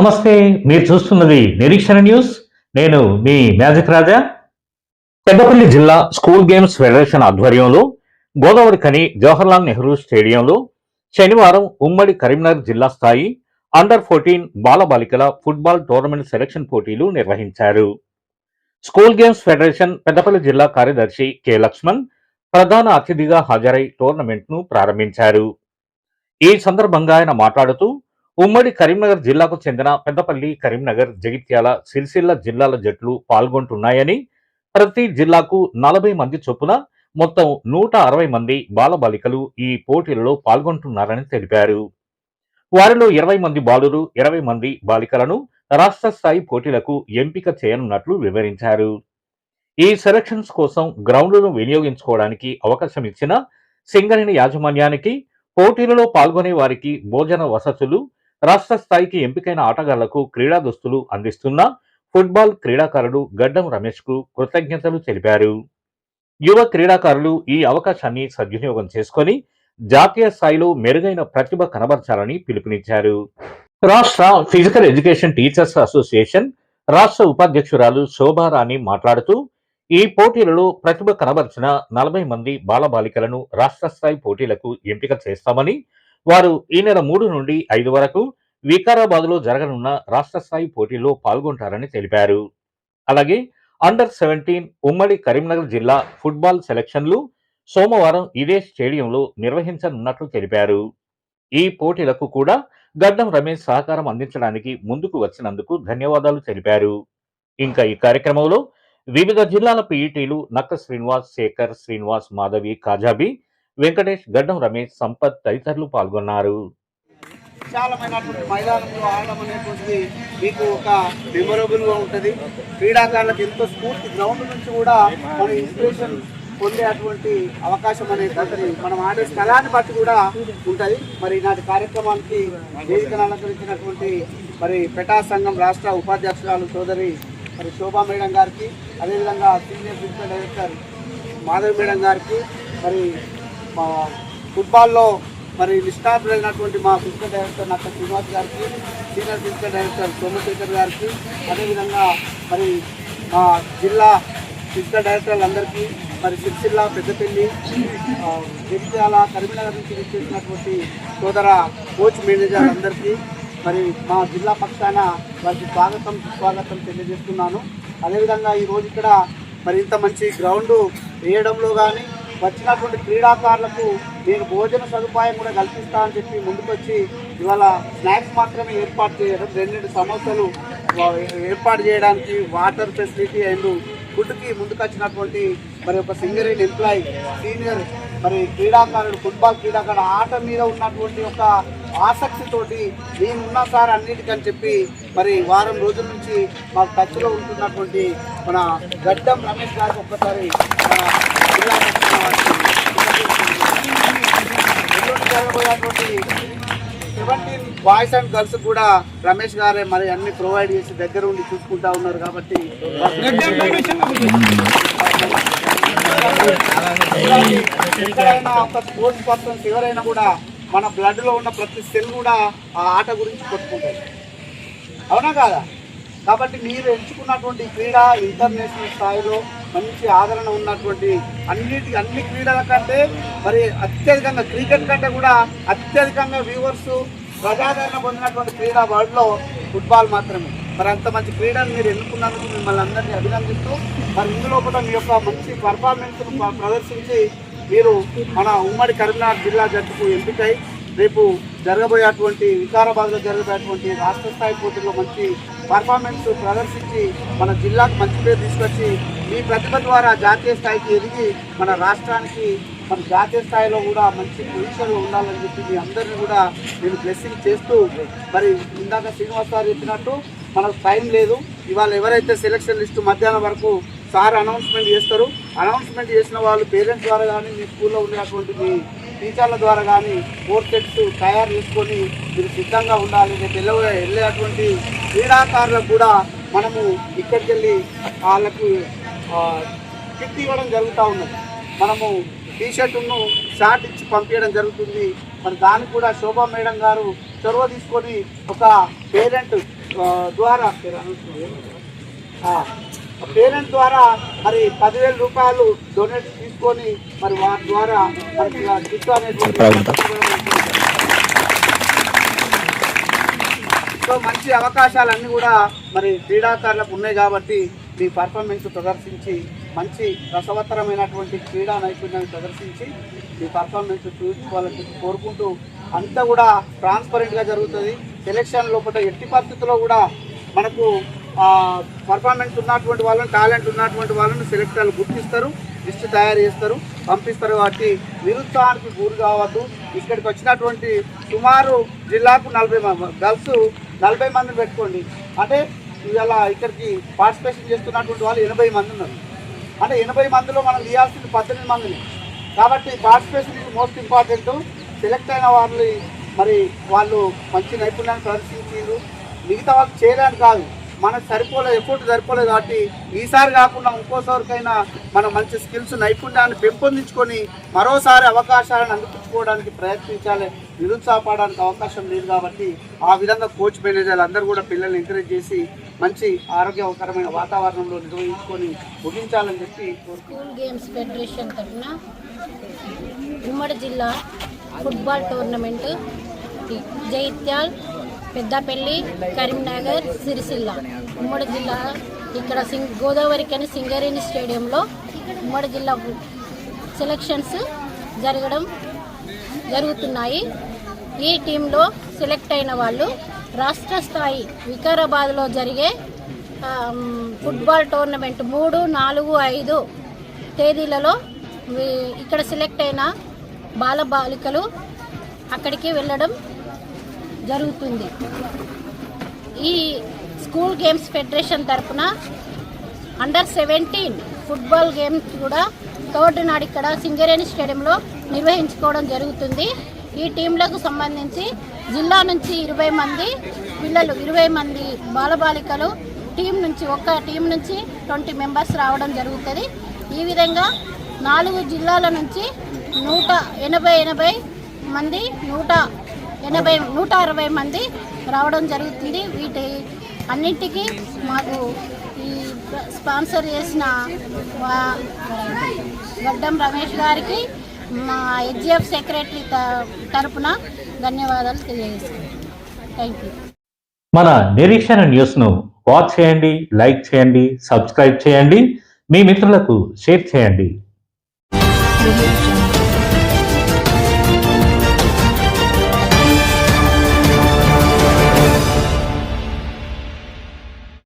నమస్తే మీరు చూస్తున్నది నిరీక్షణ న్యూస్. నేను మీ మ్యాజిక్ రాజా. పెద్దపల్లి జిల్లా స్కూల్ గేమ్స్ ఫెడరేషన్ ఆధ్వర్యంలో గోదావరి కని జవహర్లాల్ నెహ్రూ స్టేడియంలో శనివారం ఉమ్మడి కరీంనగర్ జిల్లా స్థాయి అండర్ ఫోర్టీన్ బాలబాలికల ఫుట్బాల్ టోర్నమెంట్ సెలక్షన్ పోటీలు నిర్వహించారు. స్కూల్ గేమ్స్ ఫెడరేషన్ పెద్దపల్లి జిల్లా కార్యదర్శి కె లక్ష్మణ్ ప్రధాన అతిథిగా హాజరై టోర్నమెంట్ను ప్రారంభించారు. ఈ సందర్భంగా ఆయన మాట్లాడుతూ ఉమ్మడి కరీంనగర్ జిల్లాకు చెందిన పెద్దపల్లి కరీంనగర్ జగిత్యాల సిరిసిల్ల జిల్లాల జట్లు పాల్గొంటున్నాయని ప్రతి జిల్లాకు నలభై మంది చొప్పున మొత్తం నూట అరవై మంది బాలబాలికలు ఈ పోటీలలో పాల్గొంటున్నారని తెలిపారు. వారిలో ఇరవై మంది బాలురు ఇరవై మంది బాలికలను రాష్ట్ర స్థాయి పోటీలకు ఎంపిక చేయనున్నట్లు వివరించారు. ఈ సెలక్షన్స్ కోసం గ్రౌండ్లను వినియోగించుకోవడానికి అవకాశం ఇచ్చిన సింగరేణి యాజమాన్యానికి పోటీలలో పాల్గొనే వారికి భోజన వసతులు రాష్ట్ర స్థాయికి ఎంపికైన ఆటగాళ్ళకు క్రీడా దుస్తులు అందిస్తున్న ఫుట్బాల్ క్రీడాకారుడు గడ్డం రమేష్కు కృతజ్ఞతలు తెలిపారు. యువ క్రీడాకారులు ఈ అవకాశాన్ని సద్వినియోగం చేసుకొని జాతీయ స్థాయిలో మెరుగైన ప్రతిభ కనబరచాలని పిలుపునిచ్చారు. రాష్ట్ర ఫిజికల్ ఎడ్యుకేషన్ టీచర్స్ అసోసియేషన్ రాష్ట్ర ఉపాధ్యక్షురాలు శోభారాణి మాట్లాడుతూ ఈ పోటీలలో ప్రతిభ కనబర్చిన నలభై మంది బాలబాలికలను రాష్ట్ర స్థాయి పోటీలకు ఎంపిక చేస్తామని వారు ఈ నెల మూడు నుండి ఐదు వరకు వికారాబాద్లో జరగనున్న రాష్ట్ర స్థాయి పోటీల్లో పాల్గొంటారని తెలిపారు. అలాగే అండర్ సెవెంటీన్ ఉమ్మడి కరీంనగర్ జిల్లా ఫుట్బాల్ సెలక్షన్లు సోమవారం ఇదే స్టేడియంలో నిర్వహించనున్నట్లు తెలిపారు. ఈ పోటీలకు కూడా గడ్డం రమేష్ సహకారం అందించడానికి ముందుకు వచ్చినందుకు ధన్యవాదాలు తెలిపారు. ఇంకా ఈ కార్యక్రమంలో వివిధ జిల్లాల పీఈటీలు నక్క శ్రీనివాస్ శేఖర్ శ్రీనివాస్ మాధవి కాజాబి వెంకటేష్ గడ్డం రమేష్ సంపత్ తదితరులు పాల్గొన్నారు. విశాలమైనటువంటి మైదానంలో ఆడడం అనేటువంటిది మీకు ఒక మెమొరబుల్గా ఉంటుంది. క్రీడాకారులకు ఎంతో స్ఫూర్తి గ్రౌండ్ నుంచి కూడా మన ఇన్స్పిరేషన్ పొందే అటువంటి అవకాశం అనేది మనం ఆడే స్థలాన్ని బట్టి కూడా ఉంటుంది. మరి ఈనాటి కార్యక్రమానికి వేదికను అలంకరించినటువంటి మరి పెటా సంఘం రాష్ట్ర ఉపాధ్యక్షురాలు సోదరి మరి శోభా మేడం గారికి అదేవిధంగా senior principal director Madhavi madam గారికి మరి మా ఫుట్బాల్లో మరి నిష్ఠాతులైనటువంటి మా ఫిజికల్ డైరెక్టర్ నక్క శ్రీనివాస్ గారికి సీనియర్ ఫిజికల్ డైరెక్టర్ సోమశేఖర్ గారికి అదేవిధంగా మరి మా జిల్లా ఫిజికల్ డైరెక్టర్లందరికీ మరి సిరిసిల్ల పెద్దపల్లి జగిత్యాల కరీంనగర్ నుంచి విచ్చేసినటువంటి సోదర కోచ్ మేనేజర్ అందరికీ మరి మా జిల్లా పక్షాన వారికి స్వాగతం సుస్వాగతం తెలియజేస్తున్నాను. అదేవిధంగా ఈరోజు ఇక్కడ మరి ఇంత మంచి గ్రౌండ్ వేయడంలో కానీ వచ్చినటువంటి క్రీడాకారులకు నేను భోజన సదుపాయం కూడా కల్పిస్తా అని చెప్పి ముందుకొచ్చి ఇవాళ స్నాక్స్ మాత్రమే ఏర్పాటు చేయడం రెండు సమస్యలు ఏర్పాటు చేయడానికి వాటర్ ఫెసిలిటీ అండ్ ఫుడ్కి ముందుకొచ్చినటువంటి మరి ఒక సింగరేణి ఎంప్లాయీ సీనియర్ మరి క్రీడాకారుడు ఫుట్బాల్ క్రీడాకారుడు ఆట మీద ఉన్నటువంటి ఒక ఆసక్తితోటి నేను ఉన్నా సార్ అన్నిటికని చెప్పి మరి వారం రోజుల నుంచి మాకు టచ్లో ఉంటున్నటువంటి మన గడ్డం రమేష్ గారికి ఒక్కసారి జరగబోయేటువంటి సెవెంటీన్ బాయ్స్ అండ్ గర్ల్స్ కూడా రమేష్ గారే మరి అన్ని ప్రొవైడ్ చేసి దగ్గర ఉండి చూసుకుంటా ఉన్నారు కాబట్టి ఎవరైనా ఒక స్పోర్ట్స్ పర్సన్స్ ఎవరైనా కూడా మన బ్లడ్లో ఉన్న ప్రతి సెల్ కూడా ఆ ఆట గురించి కొట్టుకుంటారు అవునా కాదా? కాబట్టి మీరు ఎంచుకున్నటువంటి క్రీడ ఇంటర్నేషనల్ స్థాయిలో మంచి ఆదరణ ఉన్నటువంటి అన్నిటి అన్ని క్రీడల కంటే మరి అత్యధికంగా క్రికెట్ కంటే కూడా అత్యధికంగా వ్యూవర్స్ ప్రజాదరణ పొందినటువంటి క్రీడా వరల్డ్లో ఫుట్బాల్ మాత్రమే. మరి అంత మంచి క్రీడను మీరు ఎన్నుకున్నందుకు మిమ్మల్ని అందరినీ అభినందిస్తూ మరి ఇందులో కూడా మీ యొక్క మంచి పర్ఫార్మెన్స్ను ప్రదర్శించి మీరు మన ఉమ్మడి కరీంనగర్ జిల్లా జట్టుకు ఎంపికై రేపు జరగబోయేటువంటి వికారాబాద్లో జరగబోయేటువంటి రాష్ట్ర స్థాయి పోటీలో మంచి పర్ఫార్మెన్స్ ప్రదర్శించి మన జిల్లాకు మంచి పేరు తీసుకొచ్చి మీ ప్రతిభ ద్వారా జాతీయ స్థాయికి ఎదిగి మన రాష్ట్రానికి మన జాతీయ స్థాయిలో కూడా మంచి పొజిషన్లో ఉండాలని చెప్పి మీ అందరినీ కూడా నేను బ్లెస్సింగ్ చేస్తూ మరి ఇందాక శ్రీనివాస్ గారు చెప్పినట్టు మనకు టైం లేదు. ఇవాళ ఎవరైతే సెలక్షన్ లిస్టు మధ్యాహ్నం వరకు సార్ అనౌన్స్మెంట్ చేస్తారు. అనౌన్స్మెంట్ చేసిన వాళ్ళు పేరెంట్స్ ద్వారా కానీ మీ స్కూల్లో ఉన్నటువంటి మీ టీచర్ల ద్వారా కానీ పోర్ట్రెట్స్ తయారు చేసుకొని మీరు సిద్ధంగా ఉండాలి. రేపు వెళ్ళే వెళ్ళేటువంటి క్రీడాకారులకు కూడా మనము ఇక్కడికి వెళ్ళి వాళ్ళకు కిట్ ఇవ్వడం జరుగుతూ ఉన్నది. మనము టీషర్టును షార్ట్ ఇచ్చి పంపించడం జరుగుతుంది. మరి దానికి కూడా శోభా మేడం గారు చొరవ తీసుకొని ఒక పేరెంట్ ద్వారా పేరెంట్ ద్వారా మరి పదివేల రూపాయలు డొనేట్ తీసుకొని మరి వారి ద్వారా మనకి కిట్ అనేటువంటి సో మంచి అవకాశాలన్నీ కూడా మరి క్రీడాకారులకు ఉన్నాయి కాబట్టి మీ పర్ఫార్మెన్స్ ప్రదర్శించి మంచి రసవత్తరమైనటువంటి క్రీడా నైపుణ్యాన్ని ప్రదర్శించి మీ పర్ఫార్మెన్స్ చూసుకోవాలని కోరుకుంటూ అంతా కూడా ట్రాన్స్పరెంట్గా జరుగుతుంది. సెలెక్షన్ లోపల ఎట్టి పరిస్థితుల్లో కూడా మనకు పర్ఫార్మెన్స్ ఉన్నటువంటి వాళ్ళని టాలెంట్ ఉన్నటువంటి వాళ్ళని సెలెక్టర్లు గుర్తిస్తారు లిస్ట్ తయారు చేస్తారు పంపిస్తారు కాబట్టి నిరుత్సాహానికి గురి కావద్దు. ఇక్కడికి వచ్చినటువంటి సుమారు జిల్లాకు నలభై గర్ల్స్ నలభై మందిని పెట్టుకోండి. అంటే ఇవాళ ఇక్కడికి పార్టిసిపేషన్ చేస్తున్నటువంటి వాళ్ళు ఎనభై మంది ఉన్నారు. అంటే ఎనభై మందిలో మనం ఇవ్వాల్సింది పద్దెనిమిది మందిని. కాబట్టి పార్టిసిపేషన్ ఇది మోస్ట్ ఇంపార్టెంట్ సెలెక్ట్ అయిన వాళ్ళు మరి వాళ్ళు మంచి నైపుణ్యాన్ని ప్రదర్శించారు మిగతా వాళ్ళు చేయడానికి కాదు. మనకు సరిపోలేదు ఎఫర్ట్ సరిపోలేదు కాబట్టి ఈసారి కాకుండా ఇంకోసారికైనా మనం మంచి స్కిల్స్ నైపుణ్యాన్ని పెంపొందించుకొని మరోసారి అవకాశాలను అందిపించుకోవడానికి ప్రయత్నించాలి నిరుత్సాహపడడానికి అవకాశం లేదు కాబట్టి ఆ విధంగా కోచ్ మేనేజర్లు అందరూ కూడా పిల్లల్ని ఎంకరేజ్ చేసి మంచి ఆరోగ్యకరమైన వాతావరణంలో నిర్వహించుకొని ముగించాలని చెప్పి స్కూల్ గేమ్స్ ఫెడరేషన్ తరఫున ఉమ్మడి జిల్లా ఫుట్బాల్ టోర్నమెంట్ జైత్యాల్ పెద్దపల్లి కరీంనగర్ సిరిసిల్ల. ఉమ్మడి జిల్లా ఇక్కడ సింగ్ గోదావరికని సింగరేణి స్టేడియంలో ఉమ్మడి జిల్లా సెలక్షన్స్ జరగడం జరుగుతున్నాయి. ఈ టీంలో సెలెక్ట్ అయిన వాళ్ళు రాష్ట్ర స్థాయి వికారాబాద్లో జరిగే ఫుట్బాల్ టోర్నమెంట్ మూడు నాలుగు ఐదు తేదీలలో ఇక్కడ సెలెక్ట్ అయిన బాలబాలికలు అక్కడికి వెళ్ళడం జరుగుతుంది. ఈ స్కూల్ గేమ్స్ ఫెడరేషన్ తరపున అండర్ సెవెంటీన్ ఫుట్బాల్ గేమ్స్ కూడా థర్డ్ నాడు ఇక్కడ సింగరేణి స్టేడియంలో నిర్వహించుకోవడం జరుగుతుంది. ఈ టీంలకు సంబంధించి జిల్లా నుంచి ఇరవై మంది పిల్లలు ఇరవై మంది బాలబాలికలు టీం నుంచి ఒక్క టీం నుంచి ట్వంటీ మెంబర్స్ రావడం జరుగుతుంది. ఈ విధంగా నాలుగు జిల్లాల నుంచి నూట ఎనభై ఎనభై మంది నూట ఎనభై నూట అరవై మంది రావడం జరుగుతుంది. వీటి అన్నింటికి మాకు ఈ స్పాన్సర్ చేసిన గడ్డం రమేష్ గారికి మా హెచ్జిఎఫ్ సెక్రటరీ తరపున ధన్యవాదాలు తెలియజేస్తున్నాను. థ్యాంక్ యూ మన నిరీక్షణ న్యూస్ను వాచ్ చేయండి లైక్ చేయండి సబ్స్క్రైబ్ చేయండి. మీ మిత్రులకు షేర్ చేయండి.